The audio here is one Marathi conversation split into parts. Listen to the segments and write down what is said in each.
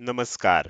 नमस्कार.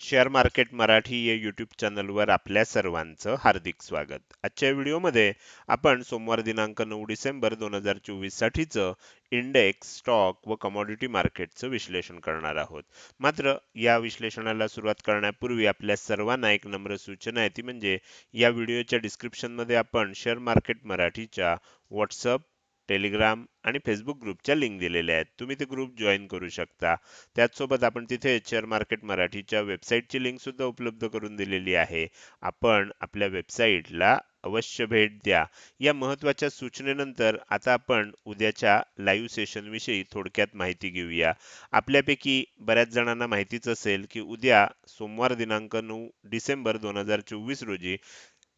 शेअर मार्केट मराठी या यूट्यूब चॅनलवर आपल्या सर्वांचं हार्दिक स्वागत. आजच्या व्हिडिओमध्ये आपण सोमवार दिनांक नऊ डिसेंबर दोन हजार चोवीससाठीचं इंडेक्स स्टॉक व कमॉडिटी मार्केटचं विश्लेषण करणार आहोत. मात्र या विश्लेषणाला सुरुवात करण्यापूर्वी आपल्या सर्वांना एक नम्र सूचना आहे. ती म्हणजे या व्हिडिओच्या डिस्क्रिप्शनमध्ये आपण शेअर मार्केट मराठीच्या व्हॉट्सअप टेलिग्राम आणि फेसबुक ग्रुपच्या लिंक दिलेल्या आहेत. तुम्ही ते ग्रुप जॉईन करू शकता. त्याचसोबत आपण तिथे शेअर मार्केट मराठीच्या वेबसाईटची लिंकसुद्धा उपलब्ध करून दिलेली आहे. आपण आपल्या वेबसाईटला अवश्य भेट द्या. या महत्त्वाच्या सूचनेनंतर आता आपण उद्याच्या लाईव्ह सेशनविषयी थोडक्यात माहिती घेऊया. आपल्यापैकी बऱ्याच जणांना माहितीच असेल की उद्या सोमवार दिनांक नऊ डिसेंबर दोन हजार चोवीस रोजी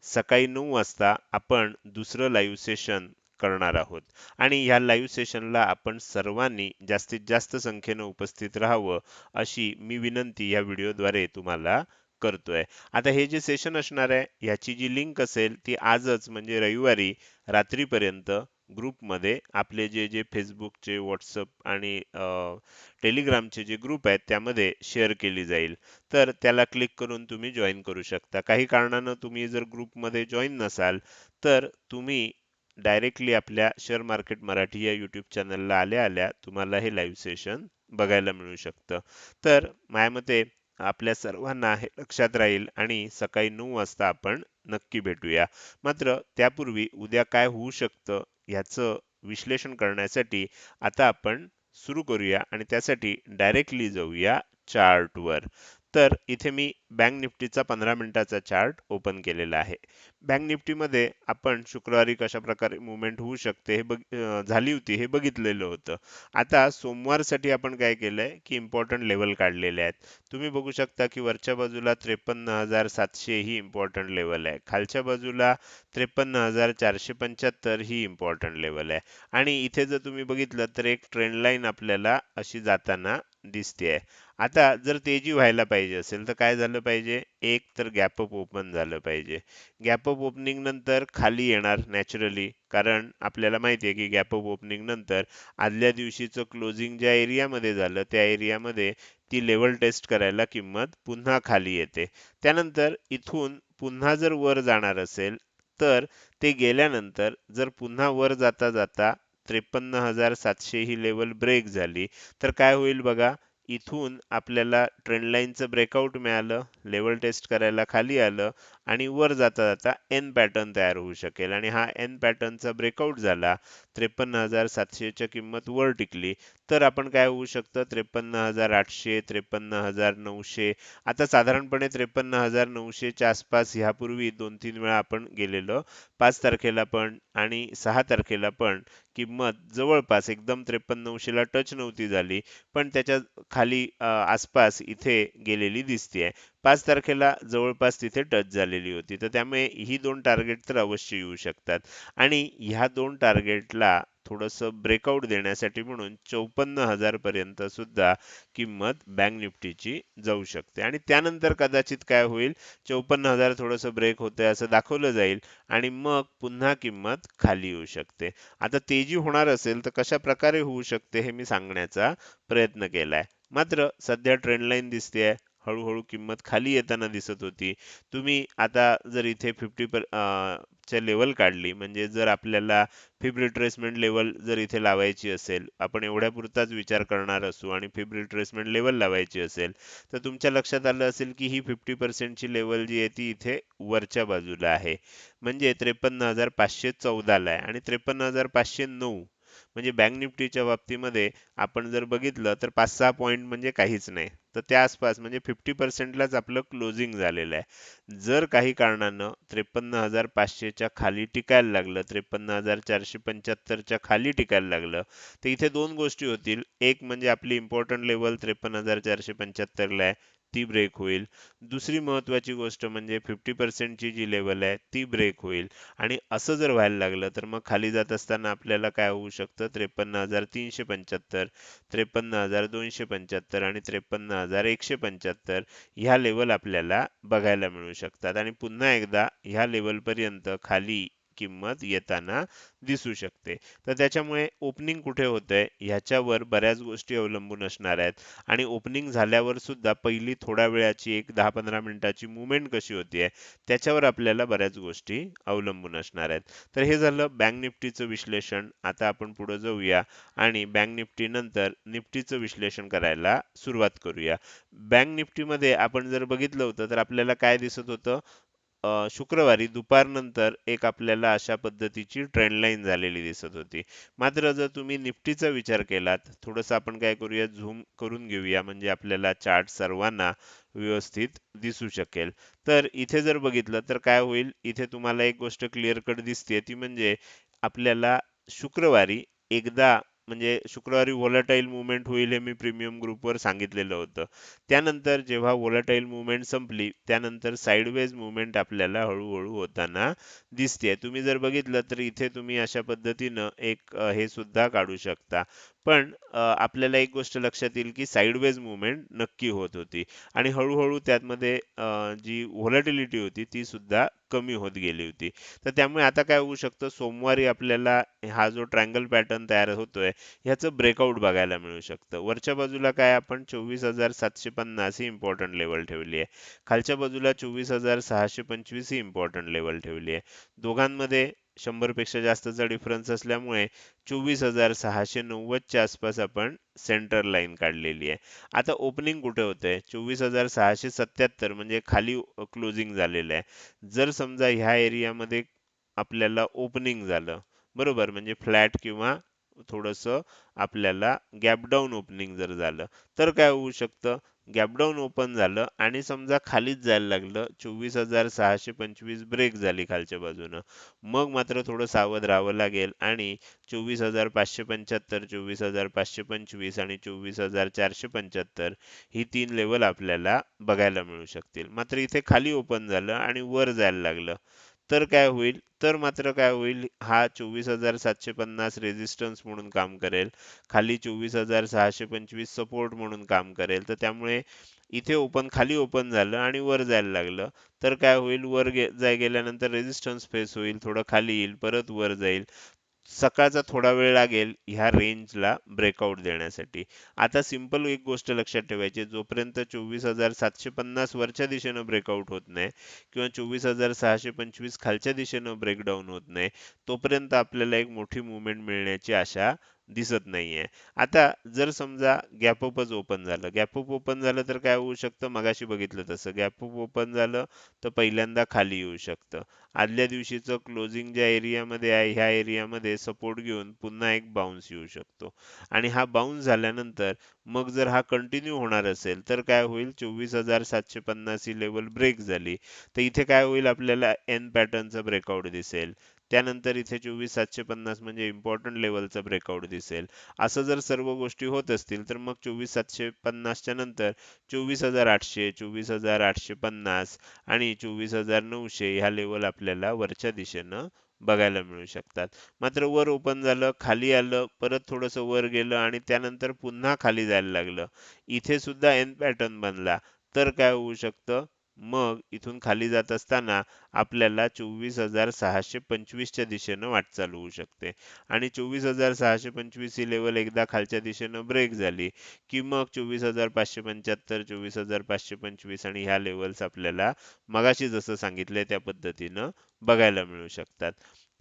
सकाळी नऊ वाजता आपण दुसरं लाईव्ह सेशन करणार आहोत. आणि ह्या लाईव्ह सेशनला आपण सर्वांनी जास्तीत जास्त संख्येनं उपस्थित राहावं अशी मी विनंती या व्हिडिओद्वारे तुम्हाला करतोय. आता हे जे सेशन असणार आहे ह्याची जी लिंक असेल ती आजच म्हणजे रविवारी रात्रीपर्यंत ग्रुपमध्ये आपले जे जे फेसबुकचे व्हॉट्सअप आणि टेलिग्रामचे जे ग्रुप आहेत त्यामध्ये शेअर केली जाईल. तर त्याला क्लिक करून तुम्ही जॉईन करू शकता. काही कारणानं तुम्ही जर ग्रुपमध्ये जॉईन नसाल तर तुम्ही डायरेक्टली आपल्या शेअर मार्केट मराठी या यूट्यूब चॅनलला आल्या आल्या तुम्हाला हे लाईव्ह सेशन बघायला मिळू शकतं. तर माझ्या मते आपल्या सर्वांना हे लक्षात राहील आणि सकाळी नऊ वाजता आपण नक्की भेटूया. मात्र त्यापूर्वी उद्या काय होऊ शकतं याचं विश्लेषण करण्यासाठी आता आपण सुरू करूया आणि त्यासाठी डायरेक्टली जाऊया चार्टवर तर इथे मी बँक निफ्टीचा पंधरा मिनिटाचा चार्ट ओपन केलेला आहे. बँक निफ्टीमध्ये आपण शुक्रवारी कशा प्रकारे मुवमेंट होऊ शकते हे बघ झाली होती हे बघितलेलं होतं. आता सोमवारसाठी आपण काय केलंय की इम्पॉर्टंट लेवल काढलेले आहेत. तुम्ही बघू शकता की वरच्या बाजूला त्रेपन्न हजार सातशे ही इम्पॉर्टंट लेवल आहे. खालच्या बाजूला त्रेपन्न हजार चारशे पंच्याहत्तर ही इम्पॉर्टंट लेवल आहे. आणि इथे जर तुम्ही बघितलं तर एक ट्रेंड लाईन आपल्याला अशी जाताना दिसते आता जर तेजी व्हायला पाहिजे असेल तर काय झालं पाहिजे? एक तर गॅपअप ओपन झालं पाहिजे. गॅपअप ओपनिंग नंतर खाली येणार नॅचरली कारण आपल्याला माहिती आहे की गॅपअप ओपनिंग नंतर आदल्या दिवशीचं क्लोजिंग ज्या एरियामध्ये झालं त्या एरियामध्ये ती लेवल टेस्ट करायला किंमत पुन्हा खाली येते. त्यानंतर इथून पुन्हा जर वर जाणार असेल तर ते गेल्यानंतर जर पुन्हा वर जाता जाता त्रेपन्न हजार सातशे ही लेवल ब्रेक झाली. तर काय होईल बघा इथून आपल्याला ट्रेंडलाईनचं ब्रेकआउट मिळालं लेवल टेस्ट करायला खाली आलं आणि वर जाता जाता एन पॅटर्न तयार होऊ शकेल. आणि हा एन पॅटर्नचा ब्रेकआउट झाला त्रेपन्न हजार सातशेच्या किंमत वर टिकली. तर आपण काय होऊ शकतं? त्रेपन्न हजार आठशे त्रेपन्न हजार नऊशे आता साधारणपणे त्रेपन्न हजार नऊशेच्या आसपास ह्यापूर्वी दोन तीन वेळा आपण गेलेलो. पाच तारखेला पण आणि सहा तारखेला पण. किंमत जवळपास एकदम त्रेपन्नशेला टच नव्हती झाली पण त्याच्याखाली आसपास इथे गेलेली दिसते पाच तारखेला जवळपास तिथे टच झालेली होती. तर त्यामुळे ही दोन टार्गेट तर अवश्य येऊ शकतात. आणि ह्या दोन टार्गेटला थोडंसं ब्रेकआउट देण्यासाठी म्हणून चौपन्न हजारपर्यंत सुद्धा किंमत बँक निफ्टीची जाऊ शकते. आणि त्यानंतर कदाचित काय होईल? चौपन्न हजार थोडंसं ब्रेक होतंय असं दाखवलं जाईल आणि मग पुन्हा किंमत खाली येऊ शकते. आता तेजी होणार असेल तर कशा प्रकारे होऊ शकते हे मी सांगण्याचा प्रयत्न केलाय. मात्र सध्या ट्रेंड लाईन दिसते हळूहळू किंमत खाली येताना दिसत होती. तुम्ही आता जर इथे फिफ्टी पर च्या लेवल काढली म्हणजे जर आपल्याला फिब रिट्रेसमेंट लेवल जर इथे लावायची असेल आपण एवढ्या पुरताच विचार करणार असू आणि फिब रिट्रेसमेंट लेवल लावायची असेल तर तुमच्या लक्षात आलं असेल की ही फिफ्टी पर्सेंटची लेवल जी आहे ती इथे वरच्या बाजूला आहे. म्हणजे त्रेपन्न हजार पाचशे चौदाला आहे आणि त्रेपन्न हजार पाचशे नऊ म्हणजे बँक निफ्टीच्या बाबतीमध्ये आपण जर बघितलं तर पाच सहा पॉईंट म्हणजे काहीच नाही. तर त्या आसपास म्हणजे फिफ्टी पर्सेंटलाच आपलं क्लोजिंग झालेलं आहे. जर काही कारणानं त्रेपन्न हजार पाचशेच्या खाली टिकायला लागलं त्रेपन्न हजार चारशे पंच्याहत्तरच्या खाली टिकायला लागलं तर इथे दोन गोष्टी होतील. एक म्हणजे आपली इम्पॉर्टंट लेवल त्रेपन्न हजार चारशे पंच्याहत्तरला आहे. ती ब्रेक होईल. दुसरी महत्वाची गोष्ट म्हणजे फिफ्टी पर्सेंटची जी लेवल आहे ती ब्रेक होईल. आणि असं जर व्हायला लागलं तर मग खाली जात असताना आपल्याला काय होऊ शकतं? त्रेपन्न हजार तीनशे पंच्याहत्तर त्रेपन्न हजार दोनशे पंच्याहत्तर आणि त्रेपन्न हजार एकशे पंच्याहत्तर ह्या लेवल आपल्याला बघायला मिळू शकतात. आणि पुन्हा एकदा ह्या लेवलपर्यंत खाली किंमत येताना दिसू शकते. तर त्याच्यामुळे ओपनिंग कुठे होतंय? ह्याच्यावर बऱ्याच गोष्टी अवलंबून असणार आहेत. आणि ओपनिंग झाल्यावर सुद्धा पहिली थोड्या वेळाची एक दहा पंधरा मिनिटाची मुवमेंट कशी होतीये? त्याच्यावर आपल्याला बऱ्याच गोष्टी अवलंबून असणार आहेत. तर हे झालं बँक निफ्टीचं विश्लेषण. आता आपण पुढे जाऊया आणि बँक निफ्टी नंतर निफ्टीचं विश्लेषण करायला सुरुवात करूया. बँक निफ्टीमध्ये आपण जर बघितलं होतं तर आपल्याला काय दिसत होतं? शुक्रवारी दुपारनंतर एक आपल्याला अशा पद्धतीची ट्रेंड लाईन झालेली दिसत होती. मात्र जर तुम्ही निफ्टीचा विचार केलात थोडंसं आपण काय करूया झूम करून घेऊया म्हणजे आपल्याला चार्ट सर्वांना व्यवस्थित दिसू शकेल. तर इथे जर बघितलं तर काय होईल? इथे तुम्हाला एक गोष्ट क्लिअर कट दिसते ती म्हणजे आपल्याला शुक्रवारी एकदा म्हणजे शुक्रवारी व्होलाटाईल मुवमेंट होईल हे मी प्रीमियम ग्रुपवर सांगितलेलं होतं. त्यानंतर जेव्हा व्होलाटाईल मुवमेंट संपली त्यानंतर साईडवेज मुवमेंट आपल्याला हळूहळू होताना दिसते तुम्ही जर बघितलं तर इथे तुम्ही अशा पद्धतीनं एक हे सुद्धा काढू शकता. पण अ, आपल्याला एक गोष्ट लक्षात येईल की साइडवेज मुवमेंट नक्की होत होती. आणि हळूहळू त्यामध्ये अ, जी व्होलॅटिलिटी होती ती सुद्धा कमी होत गेली होती. तर त्यामुळे आता काय होऊ शकतं? सोमवारी आपल्याला हा जो ट्रायंगल पॅटर्न तयार होतोय ह्याचं ब्रेकआउट बघायला मिळू शकतं. वरच्या बाजूला काय आपण चोवीस हजार सातशे पन्नास ही इम्पॉर्टंट लेवल ठेवली आहे. खालच्या बाजूला चोवीस हजार सहाशे पंचवीस ही इम्पॉर्टंट लेवल ठेवली आहे. दोघांमध्ये शंभरपेक्षा जास्तचा डिफरन्स असल्यामुळे चोवीस हजार सहाशे नव्वदच्या आसपास आपण सेंटर लाईन काढलेली आहे. आता ओपनिंग कुठे होतंय? चोवीस हजार सहाशे सत्याहत्तर म्हणजे खाली क्लोजिंग झालेलं आहे. जर समजा ह्या एरियामध्ये आपल्याला ओपनिंग झालं बरोबर? म्हणजे फ्लॅट किंवा थोडंसं आपल्याला गॅपडाऊन ओपनिंग जर झालं तर काय होऊ शकतं? गॅपडाऊन ओपन झालं आणि समजा खालीच जायला लागलं चोवीस हजार सहाशे पंचवीस ब्रेक झाली खालच्या बाजूनं. मग मात्र थोडं सावध राहावं लागेल आणि चोवीस हजार पाचशे पंच्याहत्तर चोवीस हजार पाचशे पंचवीस आणि चोवीस हजार चारशे पंच्याहत्तर ही तीन लेवल आपल्याला बघायला मिळू शकतील. मात्र इथे खाली ओपन झालं आणि वर जायला लागलं. तर काय होईल? तर मात्र काय होईल? हा चोवीस हजार सातशे पन्नास रेजिस्टन्स म्हणून काम करेल. खाली चोवीस हजार सहाशे पंचवीस सपोर्ट म्हणून काम करेल. तर त्यामुळे इथे ओपन खाली ओपन झालं आणि वर जायला लागलं. तर काय होईल? वर गे जाय गेल्यानंतर रेजिस्टन्स फेस होईल. थोडं खाली येईल. परत वर जाईल. सकाळचा थोडा वेळ लागेल ह्या रेंजला ब्रेकआउट देण्यासाठी. आता सिंपल एक गोष्ट लक्षात ठेवायची जोपर्यंत चोवीस हजार सातशे पन्नास वरच्या दिशेनं ब्रेकआउट होत नाही किंवा चोवीस हजार सहाशे पंचवीस खालच्या दिशेनं ब्रेकडाऊन होत नाही तोपर्यंत आपल्याला एक मोठी मुवमेंट मिळण्याची आशा दिसत नाहीये. आता जर समजा गॅपअपच ओपन झालं. गॅपअप ओपन झालं तर काय होऊ शकतं? मगाशी बघितलं तसं. गॅपअप ओपन झालं तर पहिल्यांदा खाली येऊ शकतं. आदल्या दिवशीचं क्लोजिंग ज्या एरियामध्ये आहे ह्या एरियामध्ये सपोर्ट घेऊन पुन्हा एक बाउन्स येऊ शकतो. आणि हा बाउन्स झाल्यानंतर मग जर हा कंटिन्यू होणार असेल तर काय होईल? चोवीस हजार सातशे पन्नास ही लेवल ब्रेक झाली. तर इथे काय होईल? आपल्याला एन पॅटर्नचा ब्रेकआउट दिसेल. त्यानंतर इथे चोवीस सातशे पन्नास म्हणजे इम्पॉर्टंट लेवलचा ब्रेकआउट दिसेल. असं जर सर्व गोष्टी होत असतील तर मग चोवीस सातशे पन्नासच्या नंतर चोवीस हजार आठशे चोवीस हजार आठशे पन्नास आणि चोवीस हजार नऊशे ह्या लेवल आपल्याला वरच्या दिशेनं बघायला मिळू शकतात. मात्र वर ओपन झालं खाली आलं परत थोडंसं वर गेलं आणि त्यानंतर पुन्हा खाली जायला लागलं. इथे सुद्धा एन पॅटर्न बनला. तर काय होऊ शकतं? मग इथून खाली जात असताना आपल्याला चोवीस हजार सहाशे पंचवीसच्या दिशेनं वाटचाल होऊ शकते. आणि चोवीस हजार सहाशे पंचवीस ही लेवल एकदा खालच्या दिशेनं ब्रेक झाली की मग चोवीस हजार पाचशे पंच्याहत्तर चोवीस हजार पाचशे पंचवीस आणि ह्या लेवल्स आपल्याला मगाशी जसं सांगितलंय त्या पद्धतीनं बघायला मिळू शकतात.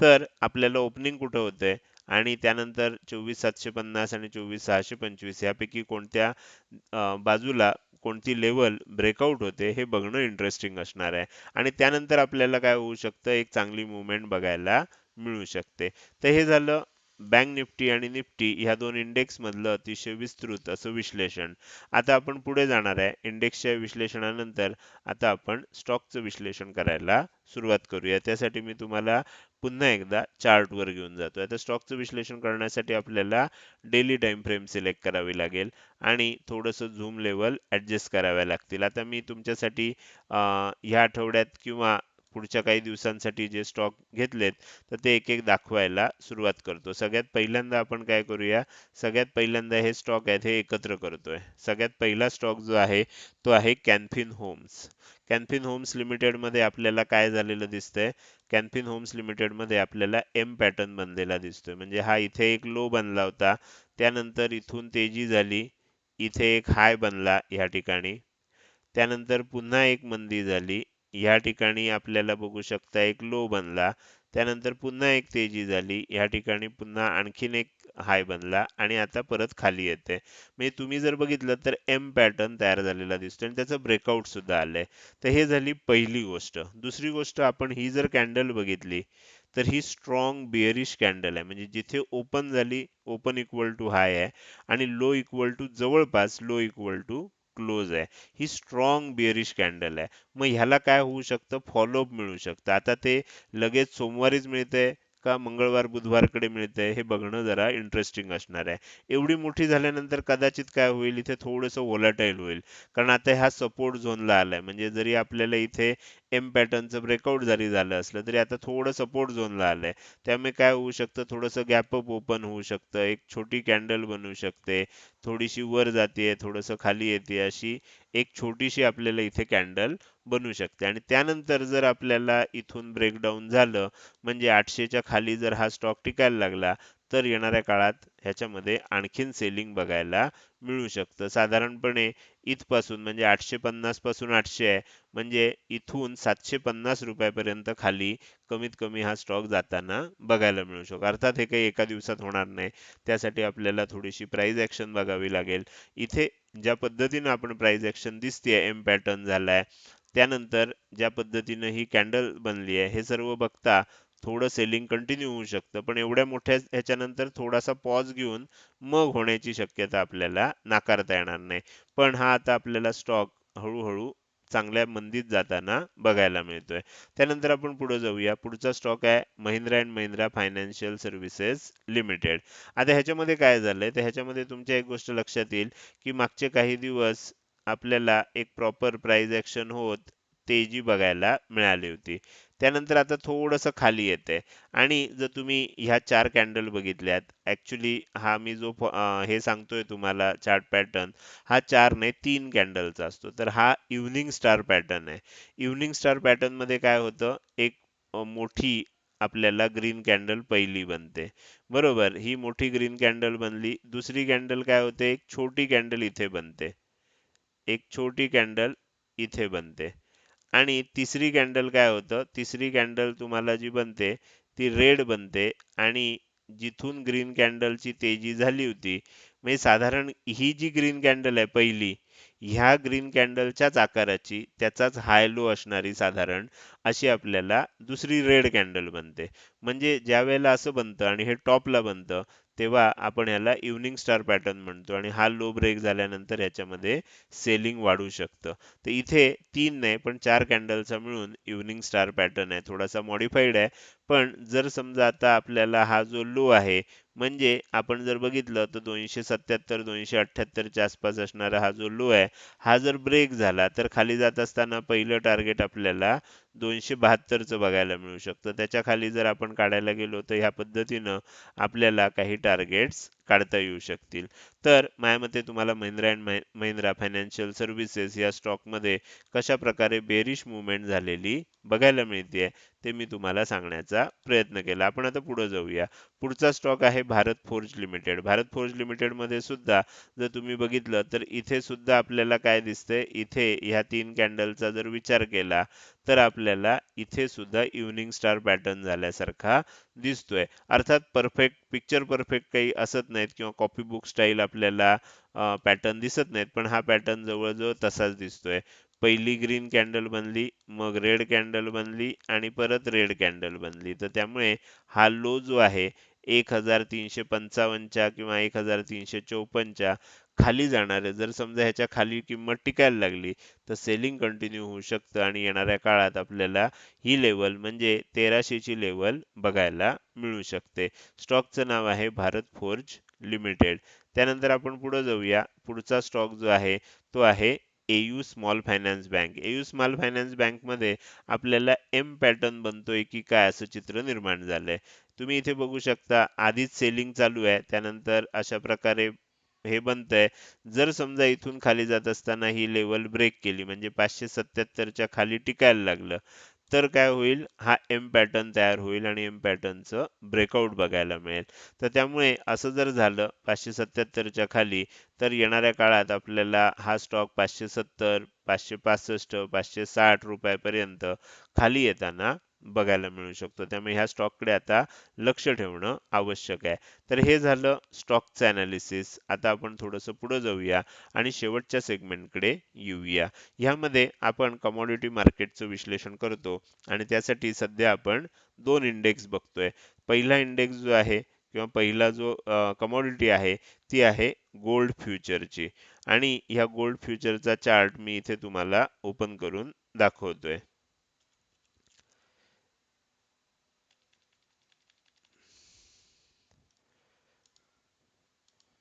तर आपल्याला ओपनिंग कुठं होतंय? आणि त्यानंतर चोवीस सातशे पन्नास आणि चोवीस सहाशे पंचवीस यापैकी कोणत्या बाजूला कोणती लेवल ब्रेकआउट होते हे बघणं इंटरेस्टिंग असणार आहे. आणि त्यानंतर आपल्याला काय होऊ शकतं? एक चांगली मुवमेंट बघायला मिळू शकते. तर हे झालं बँक निफ्टी आणि निफ्टी ह्या दोन इंडेक्समधलं अतिशय विस्तृत असं विश्लेषण. आता आपण पुढे जाणार आहे. इंडेक्सच्या विश्लेषणानंतर आता आपण स्टॉकचं विश्लेषण करायला सुरुवात करूया. त्यासाठी मी तुम्हाला पुन्हा एकदा चार्टवर घेऊन जातो आता स्टॉकचं विश्लेषण करण्यासाठी आपल्याला डेली टाइम फ्रेम सिलेक्ट करावी लागेल आणि थोडंसं झूम लेवल ॲडजस्ट कराव्या लागतील. आता मी तुमच्यासाठी ह्या आठवड्यात किंवा पुढच्या काही दिवसांसाठी जे स्टॉक घेतलेत तर ते एक एक दाखवायला सुरुवात करतो. सगळ्यात पहिल्यांदा आपण काय करूया सगळ्यात पहिल्यांदा हे स्टॉक आहेत हे एकत्र करतोय. सगळ्यात पहिला स्टॉक जो आहे तो आहे कॅन्फिन होम्स कॅन्फिन होम्स लिमिटेडमध्ये आपल्याला काय झालेलं दिसतंय? कॅन्फिन होम्स लिमिटेडमध्ये आपल्याला एम पॅटर्न बनलेला दिसतोय. म्हणजे हा इथे एक लो बनला होता. त्यानंतर इथून तेजी झाली. इथे एक हाय बनला या ठिकाणी. त्यानंतर पुन्हा एक मंदी झाली. या ठिकाणी आपल्याला बघू शकता एक लो बनला. त्यानंतर पुन्हा एक तेजी झाली. या ठिकाणी पुन्हा आणखीन एक हाय बनला आणि आता परत खाली येते. म्हणजे तुम्ही जर बघितलं तर एम पॅटर्न तयार झालेला दिसतो आणि त्याचं ब्रेकआउट सुद्धा आलंय. तर हे झाली पहिली गोष्ट. दुसरी गोष्ट आपण ही जर कॅन्डल बघितली तर ही स्ट्रॉंग बिअरिश कॅन्डल आहे. म्हणजे जिथे ओपन झाली ओपन इक्वल टू हाय आहे आणि लो इक्वल टू जवळपास लो इक्वल टू क्लोज आहे. ही स्ट्रॉंग बिअरिश कॅन्डल आहे. मग ह्याला काय होऊ शकतं? फॉलोअप मिळू शकतं. आता ते लगेच सोमवारीच मिळतंय. का मंगळवार बुधवारकडे मिळतंय हे बघणं जरा इंटरेस्टिंग असणार आहे. एवढी मोठी झाल्यानंतर कदाचित काय होईल इथे थोडंसं ओलाटाईल होईल. कारण आता हा सपोर्ट झोनला आलाय. म्हणजे जरी आपल्याला इथे एम पॅटर्नचं ब्रेकआउट जरी झालं असलं तरी आता थोडं सपोर्ट झोनला आलंय. त्यामुळे काय होऊ शकतं? थोडंसं गॅपअप ओपन होऊ शकतं. एक छोटी कॅन्डल बनवू शकते. थोडीशी वर जाते थोडंसं खाली येते अशी एक छोटीशी आपल्याला इथे कॅन्डल बनू शकते. आणि त्यानंतर जर आपल्याला इथून ब्रेकडाऊन झालं म्हणजे आठशेच्या खाली जर हा स्टॉक टिकायला लागला तर येणाऱ्या काळात ह्याच्यामध्ये आणखीन सेलिंग बघायला मिळू शकतं. साधारणपणे इथपासून म्हणजे आठशे पन्नासपासून आठशे आहे. म्हणजे इथून सातशे पन्नास रुपयापर्यंत खाली कमीत कमी हा स्टॉक जाताना बघायला मिळू शकतो. अर्थात हे काही एका दिवसात होणार नाही. त्यासाठी आपल्याला थोडीशी प्राईज ॲक्शन बघावी लागेल. इथे ज्या पद्धतीनं आपण प्राईज ॲक्शन दिसतेय एम पॅटर्न झालाय त्यानंतर ज्या पद्धतीनं ही कॅन्डल बनली आहे हे सर्व बघता थोडं सेलिंग कंटिन्यू होऊ शकतं. पण एवढ्या मोठ्या ह्याच्यानंतर थोडासा पॉज घेऊन मग होण्याची शक्यता आपल्याला नाकारता येणार नाही. पण हा आता आपल्याला स्टॉक हळूहळू चांगल्या मंदीत जाताना बघायला मिळतोय. त्यानंतर आपण पुढे जाऊया. पुढचा स्टॉक आहे Mahindra and Mahindra financial services limited आता ह्याच्यामध्ये काय झालंय? तर ह्याच्यामध्ये तुमच्या एक गोष्ट लक्षात येईल की मागचे काही दिवस आपल्याला एक प्रॉपर प्राइस ऍक्शन होत तेजी बघायला मिळाली होती. त्यानंतर आता थोडंसं खाली येते आणि जर तुम्ही ह्या चार कॅन्डल बघितल्यात ॲक्च्युली हा मी जो हे सांगतोय तुम्हाला चार्ट पॅटर्न हा चार नाही तीन कॅन्डलचा असतो. तर हा इव्हनिंग स्टार पॅटर्न आहे. इव्हनिंग स्टार पॅटर्नमध्ये काय होतं? एक मोठी आपल्याला ग्रीन कॅन्डल पहिली बनते. बरोबर? ही मोठी ग्रीन कॅन्डल बनली. दुसरी कॅन्डल काय होते? एक छोटी कॅन्डल इथे बनते. एक छोटी कॅन्डल इथे बनते. आणि तिसरी कॅन्डल काय होतं? तिसरी कॅन्डल तुम्हाला जी बनते ती रेड बनते. आणि जिथून ग्रीन कॅन्डलची तेजी झाली होती म्हणजे साधारण ही जी ग्रीन कॅन्डल आहे पहिली ह्या ग्रीन कॅन्डलच्याच आकाराची त्याचाच हाय लो असणारी साधारण अशी आपल्याला दुसरी रेड कॅन्डल बनते. म्हणजे ज्या वेळेला असं बनतं आणि हे टॉपला बनतं तेव्हा आपण याला इव्हनिंग स्टार पॅटर्न म्हणतो आणि हा लो ब्रेक झाल्यानंतर याच्यामध्ये सेलिंग वाढू शकतं. तर इथे तीन नाही पण चार कॅन्डलचा मिळून इव्हनिंग स्टार पॅटर्न आहे. थोडासा मॉडिफाईड आहे. पण जर समजा आता आपल्याला हा जो लो आहे म्हणजे आपण जर बघितलं तर दोनशे सत्याहत्तर दोनशे अठ्ठ्याहत्तरच्या आसपास असणारा हा जो लो आहे हा जर ब्रेक झाला तर खाली जात असताना पहिलं टार्गेट आपल्याला दोनशे बहात्तरचं बघायला मिळू शकतं. त्याच्याखाली जर आपण काढायला गेलो तर ह्या पद्धतीनं आपल्याला काही टार्गेट्स काढता येऊ शकतील. तर माझ्या मते तुम्हाला Mahindra and Mahindra financial services या स्टॉकमध्ये कशा प्रकारे बेरिश मुवमेंट झालेली बघायला मिळते ते मी तुम्हाला सांगण्याचा प्रयत्न केला. आपण आता पुढे जाऊया. पुढचा स्टॉक आहे Bharat Forge limited Bharat Forge लिमिटेडमध्ये सुद्धा जर तुम्ही बघितलं तर इथे सुद्धा आपल्याला काय दिसतंय? इथे ह्या तीन कॅन्डलचा जर विचार केला तर आपल्याला इथे सुद्धा इव्हनिंग स्टार पॅटर्न झाल्यासारखा दिसतोय. अर्थात परफेक्ट पिक्चर परफेक्ट काही असत नाहीत किंवा कॉपी बुक स्टाईल आपल्याला पॅटर्न दिसत नाहीत. पण हा पॅटर्न जवळजवळ तसाच दिसतोय. पहिली ग्रीन कॅन्डल बनली मग रेड कॅन्डल बनली आणि परत रेड कॅन्डल बनली. तर त्यामुळे हा लो जो आहे एक हजार तीनशे पंचावन्नच्या किंवा एक हजार तीनशे चौपन्नच्या खाली जाणार आहे. जर समजा ह्याच्या खाली किंमत टिकायला लागली तर सेलिंग कंटिन्यू होऊ शकतं आणि येणाऱ्या काळात आपल्याला ही लेवल म्हणजे तेराशेची लेवल बघायला मिळू शकते. स्टॉकचं नाव आहे भारत फोर्ज लिमिटेड त्यानंतर आपण पुढे जाऊया. पुढचा स्टॉक जो आहे तो आहे AU small finance bank AU small finance बँकमध्ये आपल्याला एम पॅटर्न बनतोय की काय असं चित्र निर्माण झालंय. तुम्ही इथे बघू शकता आधीच सेलिंग चालू आहे. त्यानंतर अशा प्रकारे हे बनतंय. जर समजा इथून खाली जात असताना ही लेवल ब्रेक केली म्हणजे पाचशे सत्याहत्तरच्या खाली टिकायला लागलं तर काय होईल? हा एम पॅटर्न तयार होईल आणि एम पॅटर्नचं ब्रेकआउट बघायला मिळेल. तर त्यामुळे असं जर झालं पाचशे सत्याहत्तरच्या खाली तर येणाऱ्या काळात आपल्याला हा स्टॉक पाचशे सत्तर पाचशे पासष्ट पाचशे साठ रुपयापर्यंत खाली येताना बघायला मिळू शकतो. त्यामुळे ह्या स्टॉककडे आता लक्ष ठेवणं आवश्यक आहे. तर हे झालं स्टॉकचं अनालिसिस आता आपण थोडंसं पुढे जाऊया आणि शेवटच्या सेगमेंटकडे येऊया. ह्यामध्ये आपण कमॉडिटी मार्केटचं विश्लेषण करतो आणि त्यासाठी सध्या आपण दोन इंडेक्स बघतोय. पहिला इंडेक्स जो आहे किंवा पहिला जो कमॉडिटी आहे ती आहे गोल्ड फ्युचरची आणि ह्या गोल्ड फ्युचरचा चार्ट मी इथे तुम्हाला ओपन करून दाखवतोय.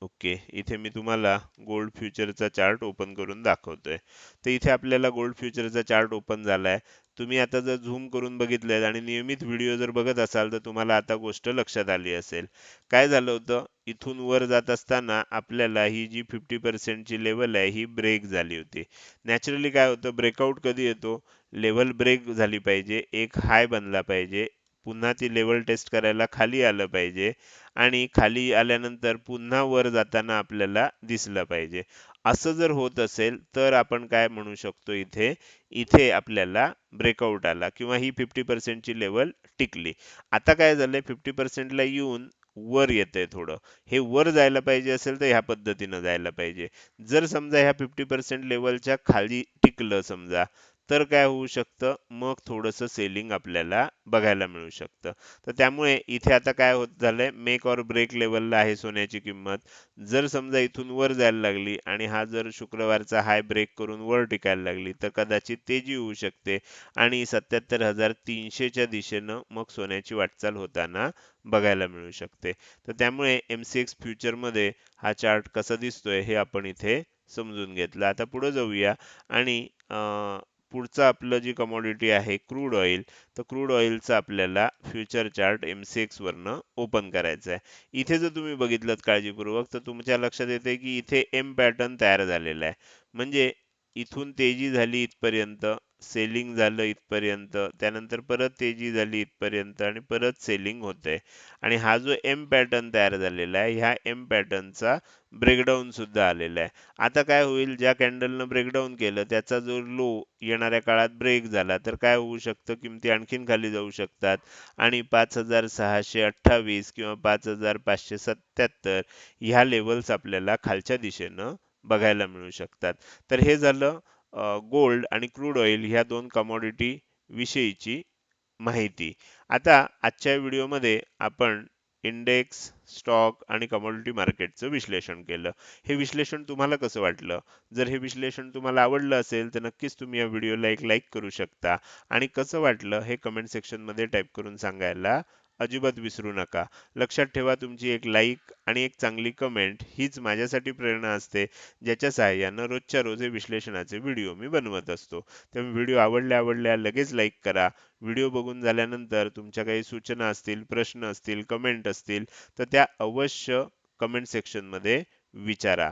ओके. इथे मी तुम्हाला गोल्ड फ्युचरचा चार्ट ओपन करून दाखवतोय. तर इथे आपल्याला गोल्ड फ्युचरचा चार्ट ओपन झालाय. तुम्ही आता जर झूम करून बघितलं आणि नियमित व्हिडिओ जर बघत असाल तर तुम्हाला आता गोष्ट लक्षात आली असेल. काय झालं होतं? इथून वर जात असताना आपल्याला ही जी फिफ्टी पर्सेंटची लेवल आहे ही ब्रेक झाली होती. नॅचरली काय होतं? ब्रेकआउट कधी येतो? लेवल ब्रेक झाली पाहिजे. एक हाय बनला पाहिजे. पुन्हा ती लेवल टेस्ट करायला खाली आलं पाहिजे. आणि खाली आल्यानंतर पुन्हा वर जाताना आपल्याला दिसलं पाहिजे. असं जर होत असेल तर आपण काय म्हणू शकतो इथे? इथे आपल्याला ब्रेकआउट आला किंवा ही फिफ्टी पर्सेंटची लेवल टिकली. आता काय झालंय? फिफ्टी पर्सेंटला येऊन वर येतंय थोडं. हे वर जायला पाहिजे असेल तर ह्या पद्धतीनं जायला पाहिजे. जर समजा ह्या फिफ्टी पर्सेंट लेवलच्या खाली टिकलं समजा तर काय होऊ शकतं? मग थोडंसं सेलिंग आपल्याला बघायला मिळू शकतं. तर त्यामुळे इथे आता काय होत झालंय? मेक ऑर ब्रेक लेवलला आहे सोन्याची किंमत. जर समजा इथून वर जायला लागली आणि हा जर शुक्रवारचा हाय ब्रेक करून वर टिकायला लागली तर कदाचित तेजी होऊ शकते. आणि सत्याहत्तर हजार तीनशेच्या दिशेनं मग सोन्याची वाटचाल होताना बघायला मिळू शकते. तर त्यामुळे एम सी एक्स फ्युचरमध्ये हा चार्ट कसा दिसतोय हे आपण इथे समजून घेतलं. आता पुढे जाऊया आणि पुढचं आपलं जी कमोडिटी आहे क्रूड ऑइल तर क्रूड ऑइलचं आपल्याला फ्युचर चार्ट एम सी वरनं ओपन करायचं आहे इथे जर तुम्ही बघितलं काळजीपूर्वक तर तुमच्या लक्षात येते की इथे एम पॅटर्न तयार झालेला आहे. म्हणजे इथून तेजी झाली इथपर्यंत सेलिंग झालं इथपर्यंत त्यानंतर परत तेजी झाली इथपर्यंत आणि परत सेलिंग होतंय. आणि हा जो एम पॅटर्न तयार झालेला आहे ह्या एम पॅटर्नचा ब्रेकडाऊन सुद्धा आलेला आहे. आता काय होईल ज्या कॅन्डलनं ब्रेकडाऊन केलं त्याचा जो लो येणाऱ्या काळात ब्रेक झाला तर काय होऊ शकतं? किमती आणखीन खाली जाऊ शकतात. आणि पाच हजार सहाशे अठ्ठावीस किंवा पाच हजार पाचशे सत्याहत्तर ह्या लेवल्स आपल्याला खालच्या दिशेनं बघायला मिळू शकतात. तर हे झालं गोल्ड आणि क्रूड ऑइल ह्या दोन कमॉडिटी विषयीची माहिती. आता आजच्या व्हिडिओमध्ये आपण इंडेक्स स्टॉक आणि कमॉडिटी मार्केटचं विश्लेषण केलं. हे विश्लेषण तुम्हाला कसं वाटलं? जर हे विश्लेषण तुम्हाला आवडलं असेल तर नक्कीच तुम्ही या व्हिडिओला एक लाईक करू शकता. आणि कसं वाटलं हे कमेंट सेक्शनमध्ये टाईप करून सांगायला अजिबात विसरू नका. लक्षात ठेवा तुमची एक लाईक आणि एक चांगली कमेंट हीच माझ्यासाठी प्रेरणा असते ज्याच्या सहाय्यानं रोजच्या रोज हे विश्लेषणाचे व्हिडिओ मी बनवत असतो. त्यामुळे व्हिडिओ आवडल्या आवडल्या लगेच लाईक करा. व्हिडिओ बघून झाल्यानंतर तुमच्या काही सूचना असतील प्रश्न असतील कमेंट असतील तर त्या अवश्य कमेंट सेक्शनमध्ये विचारा.